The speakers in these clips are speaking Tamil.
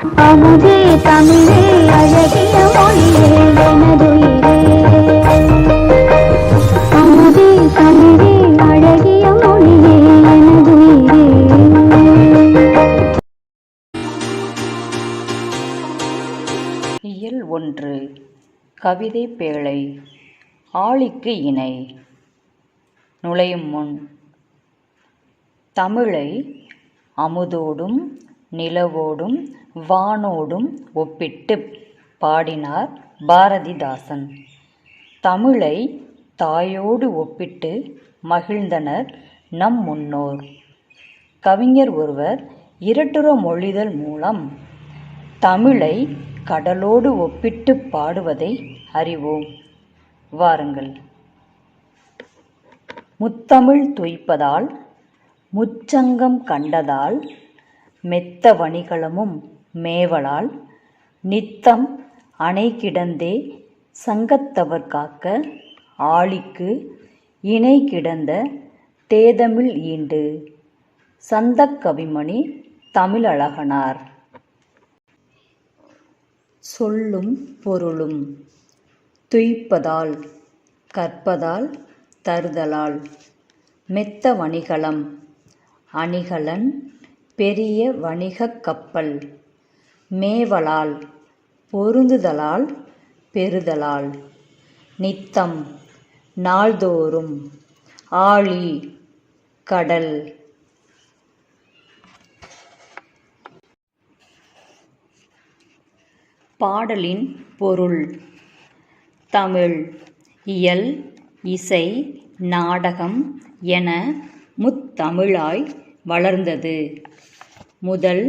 அமுதே தமிழே அழகிய மொழியே எனதுயிரே. அமுதே தமிழே அழகிய மொழியே எனதுயிரே. இயல் ஒன்று கவிதை பேழை ஆழிக்கு இணை. நுழையும் முன் தமிழை அமுதோடும் நிலவோடும் வானோடும் ஒப்பிட்டுப் பாடினார் பாரதிதாசன். தமிழை தாயோடு ஒப்பிட்டு மகிழ்ந்தனர் நம் முன்னோர். கவிஞர் ஒருவர் இரட்டுற மொழிதல் மூலம் தமிழை கடலோடு ஒப்பிட்டுப் பாடுவதை அறிவோம். வாருங்கள். முத்தமிழ் துய்ப்பதால் முச்சங்கம் கண்டதால் மெத்த வணிகளமும் மேவலால் நித்தம் அணை கிடந்தே சங்கத்தவர் காக்க ஆழிக்கு இணை கிடந்த தேதமிழ் ஈண்டு சந்தக் கவிமணி தமிழழகனார். சொல்லும் பொருளும் துய்ப்பதால் கற்பதால் தருதலால் மெத்த வணிகளம் அணிகலன் பெரிய வணிகக் கப்பல் மேவலால் பொருந்துதலால் பெறுதலால். நித்தம் நாள்தோறும். ஆழி கடல். பாடலின் பொருள். தமிழ் இயல் இசை நாடகம் என முத்தமிழாய் வளர்ந்தது. முதல்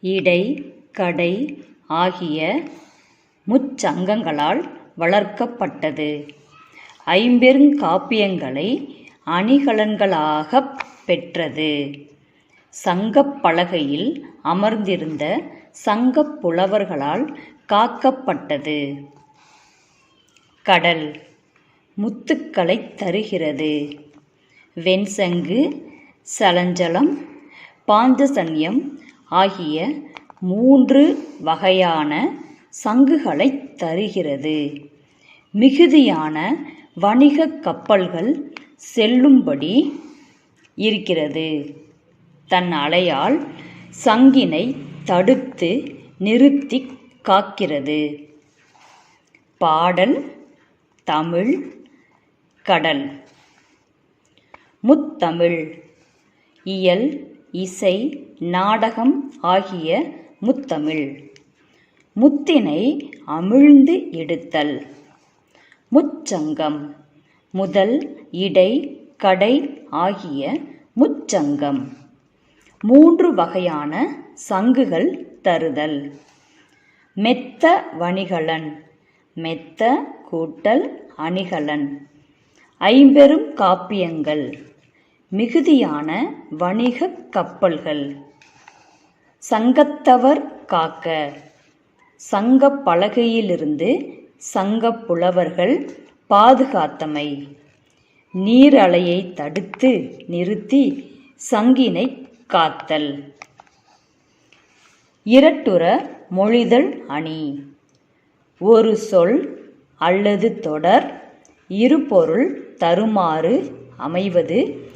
இடை கடை ஆகிய முச்சங்கங்களால் வளர்க்கப்பட்டது. ஐம்பெருங்காப்பியங்களை அணிகலன்களாகப் பெற்றது. சங்கப் பலகையில் அமர்ந்திருந்த சங்கப் புலவர்களால் காக்கப்பட்டது. கடல் முத்துக்களைத் தருகிறது. வெண்சங்கு சலஞ்சலம் பாஞ்சசன்யம் ஆகிய மூன்று வகையான சங்குகளைத் தருகிறது. மிகுதியான வணிகக் கப்பல்கள் செல்லும்படி இருக்கிறது. தன் அலையால் சங்கினை தடுத்து நிறுத்தி காக்கிறது. பாடல் தமிழ் கடல். முத்தமிழ். இயல் இசை நாடகம் ஆகிய முத்தமிழ். முத்தினை அமிழ்ந்து எடுத்தல் முச்சங்கம். முதல் இடை கடை ஆகிய முச்சங்கம். மூன்று வகையான சங்குகள் தருதல். மெத்த வணிகலன். மெத்த கூட்டல் அணிகலன். ஐம்பெரும் காப்பியங்கள். மிகுதியான வணிகக் கப்பல்கள். சங்கத்தவர் காக்க. சங்க பலகையிலிருந்து சங்கப் புலவர்கள் பாதுகாத்தமை. நீரலையை தடுத்து நிறுத்தி சங்கினை காத்தல். இரட்டுற மொழிதல் அணி. ஒரு சொல் அல்லது தொடர் இருபொருள் தருமாறு அமைவது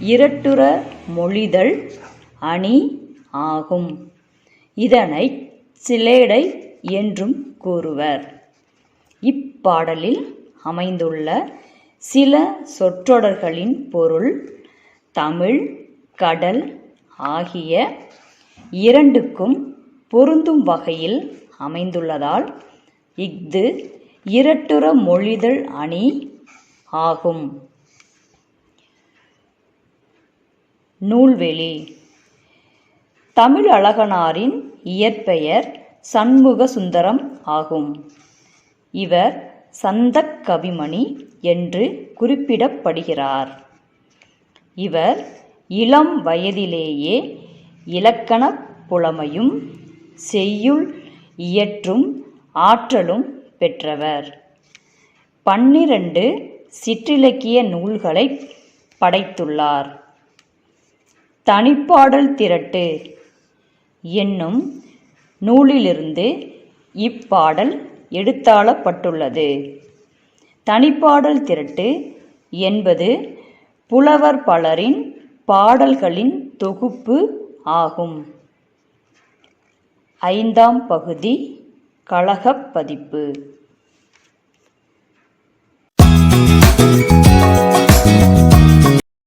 இரட்டுற மொழிதல் அணி ஆகும். இதனை சிலேடை என்றும் கூறுவர். இப்பாடலில் அமைந்துள்ள சில சொற்றொடர்களின் பொருள் தமிழ் கடல் ஆகிய இரண்டுக்கும் பொருந்தும் வகையில் அமைந்துள்ளதால் இஃது இரட்டுற மொழிதல் அணி ஆகும். நூல்வெளி தமிழழகனாரின் இயற்பெயர் சண்முக சுந்தரம் ஆகும். இவர் சந்தக் கவிமணி என்று குறிப்பிடப்படுகிறார். இவர் இளம் வயதிலேயே இலக்கணப் புலமையும் செய்யுள் இயற்றும் ஆற்றலும் பெற்றவர். பன்னிரண்டு சிற்றிலக்கிய நூல்களைப் படைத்துள்ளார். தனிப்பாடல் திரட்டு என்னும் நூலிலிருந்து இப்பாடல் எடுத்தாளப்பட்டுள்ளது. தனிப்பாடல் திரட்டு என்பது புலவர் பலரின் பாடல்களின் தொகுப்பு ஆகும். ஐந்தாம் பகுதி கழகப் பதிப்பு.